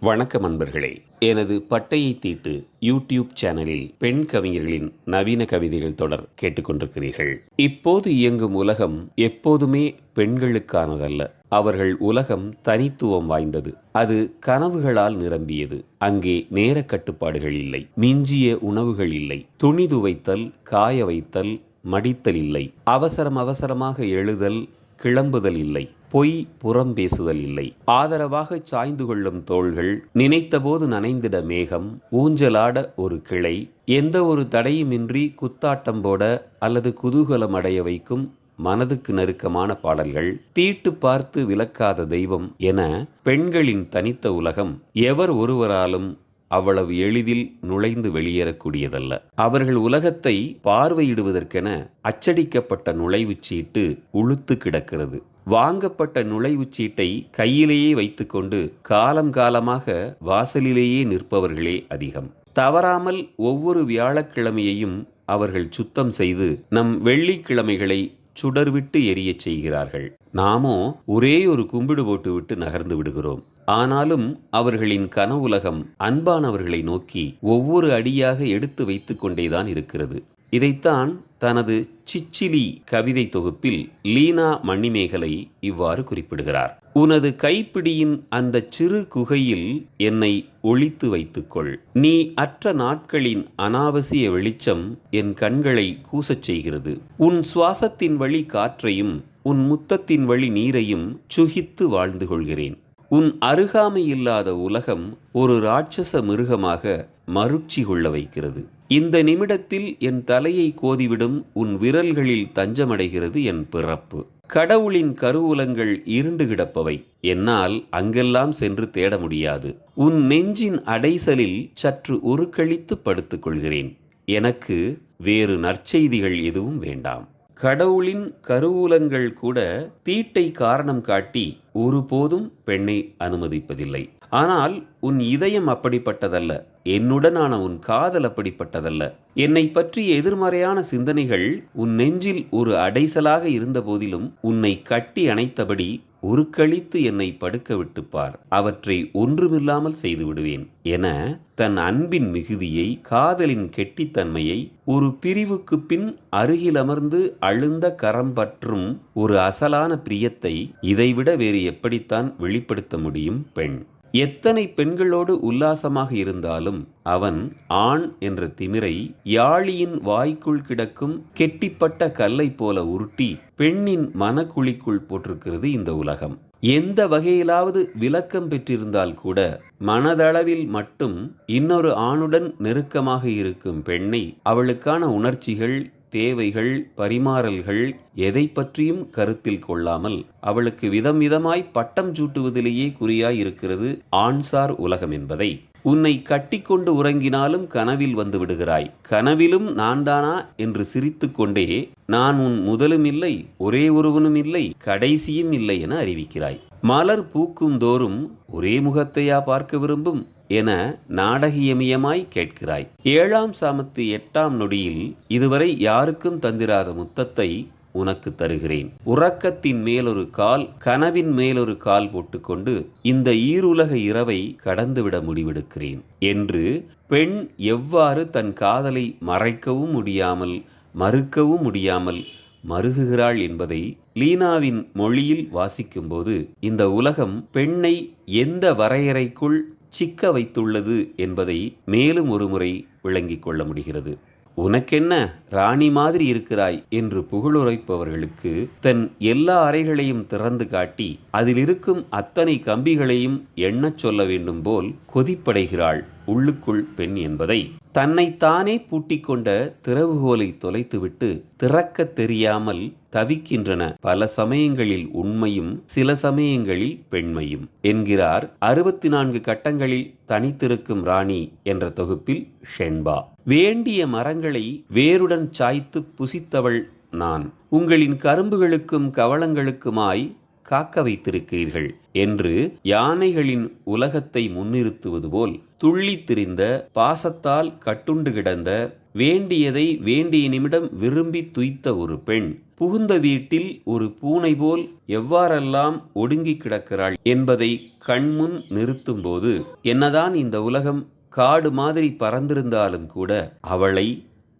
வணக்கம் அன்பர்களே. எனது பட்டையை தீட்டு யூடியூப் சேனலில் பெண் கவிஞர்களின் நவீன கவிதைகள் தொடர் கேட்டுக்கொண்டிருக்கிறீர்கள். இப்போது இயங்கும் உலகம் எப்போதுமே பெண்களுக்கானதல்ல. அவர்கள் உலகம் தனித்துவம் வாய்ந்தது. அது கனவுகளால் நிரம்பியது. அங்கே நேர கட்டுப்பாடுகள் இல்லை. மிஞ்சிய உணவுகள் இல்லை. துணி துவைத்தல் காய வைத்தல் மடித்தல் இல்லை. அவசரம் அவசரமாக எழுதல் கிளம்புதல் இல்லை பொய் புறம் பேசுதல் இல்லை. ஆதரவாக சாய்ந்து கொள்ளும் தோள்கள் நினைத்தபோது நனைந்திட மேகம் ஊஞ்சலாட ஒரு கிளை எந்த ஒரு தடையுமின்றி குத்தாட்டம் போட அல்லது குதூகலம் அடைய வைக்கும் மனதுக்கு நெருக்கமான பாடல்கள் தீட்டு பார்த்து விளக்காத தெய்வம் என பெண்களின் தனித்த உலகம் எவர் ஒருவராலும் அவ்வளவு எளிதில் நுழைந்து வெளியேறக்கூடியதல்ல. அவர்கள் உலகத்தை பார்வையிடுவதற்கென அச்சடிக்கப்பட்ட நுழைவுச் சீட்டு உளுத்து கிடக்கிறது. வாங்கப்பட்ட நுழைவுச் சீட்டை கையிலேயே வைத்துக்கொண்டு காலம் காலமாக வாசலிலேயே நிற்பவர்களே அதிகம். தவறாமல் ஒவ்வொரு வியாழக்கிழமையையும் அவர்கள் சுத்தம் செய்து நம் வெள்ளிக்கிழமைகளை சுடர்விட்டு எரியச் செய்கிறார்கள். நாமோ ஒரே ஒரு கும்பிடு போட்டுவிட்டு நகர்ந்து விடுகிறோம். ஆனாலும் அவர்களின் கனவுலகம் அன்பானவர்களை நோக்கி ஒவ்வொரு அடியாக எடுத்து வைத்து கொண்டேதான் இருக்கிறது. இதைத்தான் தனது சிச்சிலி கவிதை தொகுப்பில் லீனா மணிமேகலை இவ்வாறு குறிப்பிடுகிறார். உனது கைப்பிடியின் அந்த சிறு குகையில் என்னை ஒழித்து வைத்துக்கொள். நீ அற்ற நாட்களின் அனாவசிய வெளிச்சம் என் கண்களை கூசச் செய்கிறது. உன் சுவாசத்தின் வழி காற்றையும் உன் முத்தத்தின் வழி நீரையும் சுகித்து வாழ்ந்து கொள்கிறேன். உன் அருகாமை இல்லாத உலகம் ஒரு ராட்சச மிருகமாக மருட்சி கொள்ள வைக்கிறது. இந்த நிமிடத்தில் என் தலையை கோதிவிடும் உன் விரல்களில் தஞ்சமடைகிறது என் பிறப்பு. கடவுளின் கருவூலங்கள் இருண்டு கிடப்பவை. என்னால் அங்கெல்லாம் சென்று தேட முடியாது. உன் நெஞ்சின் அடைசலில் சற்று உருக்களித்து படுத்துக்கொள்கிறேன் எனக்கு வேறு நற்செய்திகள் எதுவும் வேண்டாம். கடவுளின் கருவூலங்கள் கூட தீட்டை காரணம் காட்டி ஒருபோதும் பெண்ணை அனுமதிப்பதில்லை. ஆனால் உன் இதயம் அப்படிப்பட்டதல்ல. என்னுடனான உன் காதல் அப்படிப்பட்டதல்ல. என்னை பற்றிய எதிர்மறையான சிந்தனைகள் உன் நெஞ்சில் ஒரு அடைசலாக இருந்த போதிலும் உன்னை கட்டி அணைத்தபடி உருக்களித்து என்னை படுக்க விட்டுப்பார். அவற்றை ஒன்றுமில்லாமல் செய்து விடுவேன் என தன் அன்பின் மிகுதியை காதலின் கெட்டித்தன்மையை ஒரு பிரிவுக்கு பின் அருகில் அமர்ந்து அழுந்த கரம் பற்றும் ஒரு அசலான பிரியத்தை இதைவிட வேறு எப்படித்தான் வெளிப்படுத்த முடியும் பெண்? எத்தனை பெண்களோடு உல்லாசமாக இருந்தாலும் அவன் ஆண் என்ற திமிரை யாழியின் வாய்க்குள் கிடக்கும் கெட்டிப்பட்ட கல்லை போல உருட்டி பெண்ணின் மனக்குழிக்குள் போட்டிருக்கிறது இந்த உலகம். எந்த வகையிலாவது விளக்கம் பெற்றிருந்தால் கூட மனதளவில் மட்டும் இன்னொரு ஆணுடன் நெருக்கமாக இருக்கும் பெண்ணை அவளுக்கான உணர்ச்சிகள் தேவைகள் பரிமாறல்கள் எதை பற்றியும் கருத்தில் கொள்ளாமல் அவளுக்கு விதம் விதமாய் பட்டம் சூட்டுவதிலேயே குறியாயிருக்கிறது ஆண்சார் உலகம் என்பதை. உன்னை கட்டிக்கொண்டு உறங்கினாலும் கனவில் வந்து விடுகிறாய். கனவிலும் நான்தானா? என்று சிரித்துக்கொண்டே நான் உன் முதலும் இல்லை ஒரே ஒருவனும் இல்லை கடைசியும் இல்லை என அறிவிக்கிறாய். மலர் பூக்கும் தோறும் ஒரே முகத்தையா பார்க்க விரும்பும்? என நாடகியமியமாய் கேட்கிறாய். ஏழாம் சாமத்து எட்டாம் நொடியில் இதுவரை யாருக்கும் தந்திராத முத்தத்தை உனக்கு தருகிறேன். உறக்கத்தின் மேலொரு கால் கனவின் மேலொரு கால் போட்டுக்கொண்டு இந்த ஈருலக இரவை கடந்துவிட முடிவெடுக்கிறேன் என்று பெண் எவ்வாறு தன் காதலை மறைக்கவும் முடியாமல் மறுக்கவும் முடியாமல் மருகுகிறாள் என்பதை லீனாவின் மொழியில் வாசிக்கும்போது இந்த உலகம் பெண்ணை எந்த வரையறைக்குள் சிக்க வைத்துள்ளது என்பதை மேலும் ஒருமுறை விளங்கிக் கொள்ள முடிகிறது. உனக்கென்ன ராணி மாதிரி இருக்கிறாய் என்று புகழுரைப்பவர்களுக்கு தன் எல்லா அறைகளையும் திறந்து காட்டி அதில் இருக்கும் அத்தனை கம்பிகளையும் எண்ணச் சொல்ல வேண்டும் போல் கொதிப்படைகிறாள். உள்ளுக்குள் பெண் என்பதை தன்னைத்தானே பூட்டிக் கொண்ட திறவுகோலை தொலைத்துவிட்டு திறக்கத் தெரியாமல் தவிக்கின்றன. பல சமயங்களில் உண்மையும் சில சமயங்களில் பெண்மையும். என்கிறார் அறுபத்தி நான்கு கட்டங்களில் தனித்திருக்கும் ராணி என்ற தொகுப்பில் ஷென்பா. வேண்டிய மரங்களை வேருடன் சாய்த்து புசித்தவள் நான். உங்களின் கரும்புகளுக்கும் கவளங்களுக்குமாய் காக்க வைத்திருக்கிறீர்கள் என்று யானைகளின் உலகத்தை முன்னிறுத்துவது போல் துள்ளி திரிந்த பாசத்தால் கட்டுண்டு கிடந்த வேண்டியதை வேண்டிய நிமிடம் விரும்பி துய்த்த ஒரு பெண் புகுந்த வீட்டில் ஒரு பூனை போல் எவ்வாறெல்லாம் ஒடுங்கி கிடக்கிறாள் என்பதை கண்முன் நிறுத்தும்போது என்னதான் இந்த உலகம் காடு மாதிரி பறந்திருந்தாலும் கூட அவளை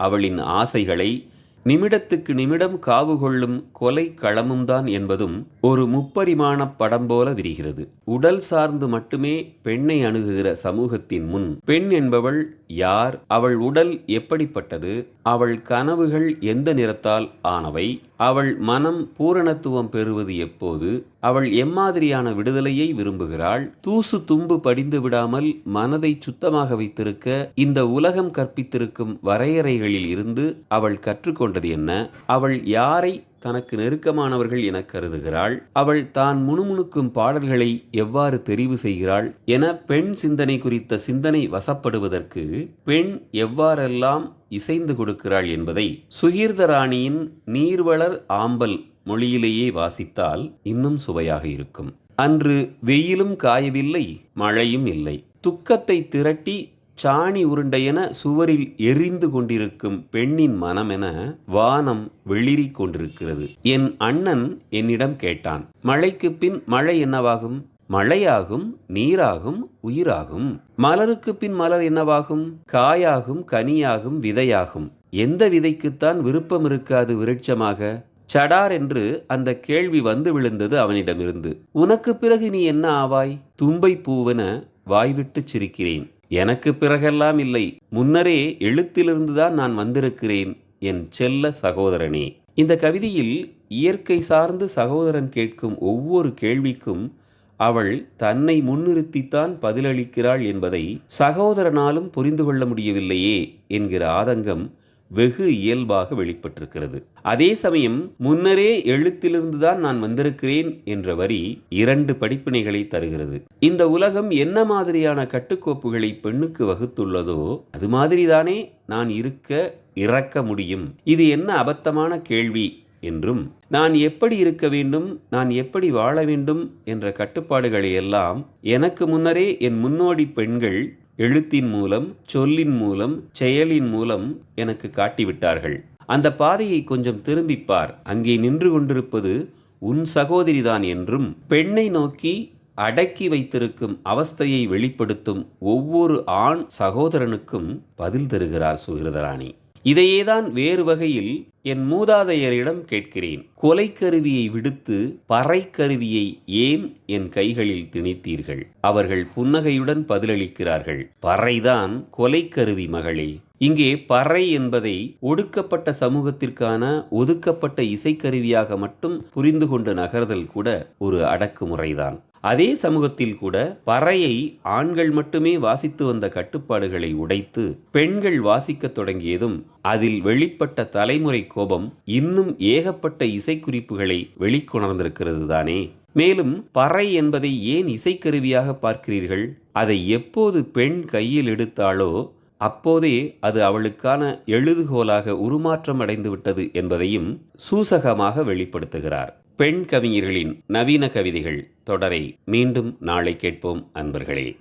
அவளின் ஆசைகளை நிமிடத்துக்கு நிமிடம் காவு கொள்ளும் கொலை களமும் தான் என்பதும் ஒரு முப்பரிமாண படம் போல விரிகிறது. உடல் சார்ந்து மட்டுமே பெண்ணை அணுகுகிற சமூகத்தின் முன் பெண் என்பவள் யார் அவள் உடல் எப்படிப்பட்டது? அவள் கனவுகள் எந்த நிறத்தால் ஆனவை? அவள் மனம் பூரணத்துவம் பெறுவது எப்போது? அவள் எம்மாதிரியான விடுதலையை விரும்புகிறாள்? தூசு தும்பு படிந்து விடாமல் மனதை சுத்தமாக வைத்திருக்க இந்த உலகம் கற்பித்திருக்கும் வரையறைகளில் இருந்து அவள் கற்றுக்கொண்டது என்ன? அவள் யாரை தனக்கு நெருக்கமானவர்கள் என கருதுகிறாள். அவள் தான் முணுமுணுக்கும் பாடல்களை எவ்வாறு தெரிவு செய்கிறாள் என பெண் சிந்தனை குறித்த சிந்தனை வசப்படுவதற்கு பெண் எவ்வாறெல்லாம் இசைந்து கொடுக்கிறாள் என்பதை சுகீர்தராணியின் நீர்வளர் ஆம்பல் மொழியிலேயே வாசித்தால் இன்னும் சுவையாக இருக்கும். அன்று வெயிலும் காயவில்லை மழையும் இல்லை. துக்கத்தை திரட்டி சாணி உருண்டையென சுவரில் எரிந்து கொண்டிருக்கும் பெண்ணின் மனமென வானம் வெளிரிக் கொண்டிருக்கிறது. என் அண்ணன் என்னிடம் கேட்டான் மழைக்கு பின் மழை என்னவாகும்? மழையாகும் நீராகும் உயிராகும். மலருக்கு பின் மலர் என்னவாகும்? காயாகும் கனியாகும் விதையாகும். எந்த விதைக்குத்தான் விருப்பம் இருக்காது விருட்சமாக? சடார் என்று அந்த கேள்வி வந்து விழுந்தது அவனிடமிருந்து. உனக்கு பிறகு நீ என்ன ஆவாய்? தும்பை பூவென வாய்விட்டுச் சிரிக்கிறேன். எனக்கு பிறகெல்லாம் இல்லை. முன்னரே எழுத்திலிருந்துதான் நான் வந்திருக்கிறேன் என் செல்ல சகோதரனே. இந்த கவிதையில் இயற்கை சார்ந்து சகோதரன் கேட்கும் ஒவ்வொரு கேள்விக்கும் அவள் தன்னை முன்னிறுத்தித்தான் பதிலளிக்கிறாள் என்பதை சகோதரனாலும் புரிந்து கொள்ள முடியவில்லையே என்கிற ஆதங்கம் வெகு இயல்பாக வெளிப்பட்டிருக்கிறது. அதே சமயம் முன்னரே எழுத்திலிருந்துதான் நான் வந்திருக்கிறேன் என்ற வரி இரண்டு படிப்பினைகளை தருகிறது. இந்த உலகம் என்ன மாதிரியான கட்டுக்கோப்புகளை பெண்ணுக்கு வகுத்துள்ளதோ அது மாதிரிதானே நான் இருக்க இறக்க முடியும். இது என்ன அபத்தமான கேள்வி என்றும் நான் எப்படி இருக்க வேண்டும் நான் எப்படி வாழ வேண்டும் என்ற கட்டுப்பாடுகளை எல்லாம் எனக்கு முன்னரே என் முன்னோடி பெண்கள் எழுத்தின் மூலம் சொல்லின் மூலம் செயலின் மூலம் எனக்கு காட்டிவிட்டார்கள். அந்த பாதையை கொஞ்சம் திரும்பிப்பார் அங்கே நின்று கொண்டிருப்பது உன் சகோதரிதான் என்றும் பெண்ணை நோக்கி அடக்கி வைத்திருக்கும் அவஸ்தையை வெளிப்படுத்தும் ஒவ்வொரு ஆண் சகோதரனுக்கும் பதில் தருகிறார் சுகிருதராணி. இதையேதான் வேறு வகையில் என் மூதாதையரிடம் கேட்கிறேன். கொலைக்கருவியை விடுத்து பறைக்கருவியை ஏன் என் கைகளில் திணித்தீர்கள்? அவர்கள் புன்னகையுடன் பதிலளிக்கிறார்கள் பறைதான் கொலைக்கருவி மகளே. இங்கே பறை என்பதை ஒடுக்கப்பட்ட சமூகத்திற்கான ஒதுக்கப்பட்ட இசைக்கருவியாக மட்டும் புரிந்து கொண்டு நகர்தல் கூட ஒரு அடக்குமுறைதான். அதே சமூகத்தில் கூட பறையை ஆண்கள் மட்டுமே வாசித்து வந்த கட்டுப்பாடுகளை உடைத்து பெண்கள் வாசிக்கத் தொடங்கியதும் அதில் வெளிப்பட்ட தலைமுறை கோபம் இன்னும் ஏகப்பட்ட இசைக்குறிப்புகளை வெளிக்கொணர்ந்திருக்கிறது தானே மேலும் பறை என்பதை ஏன் இசைக்கருவியாக பார்க்கிறீர்கள்? அதை எப்போது பெண் கையில் எடுத்தாளோ அப்போதே அது அவளுக்கான எழுதுகோலாக உருமாற்றம் அடைந்துவிட்டது என்பதையும் சூசகமாக வெளிப்படுத்துகிறார். பெண் கவிஞர்களின் நவீன கவிதைகள் தொடரை மீண்டும் நாளை கேட்போம் அன்பர்களே.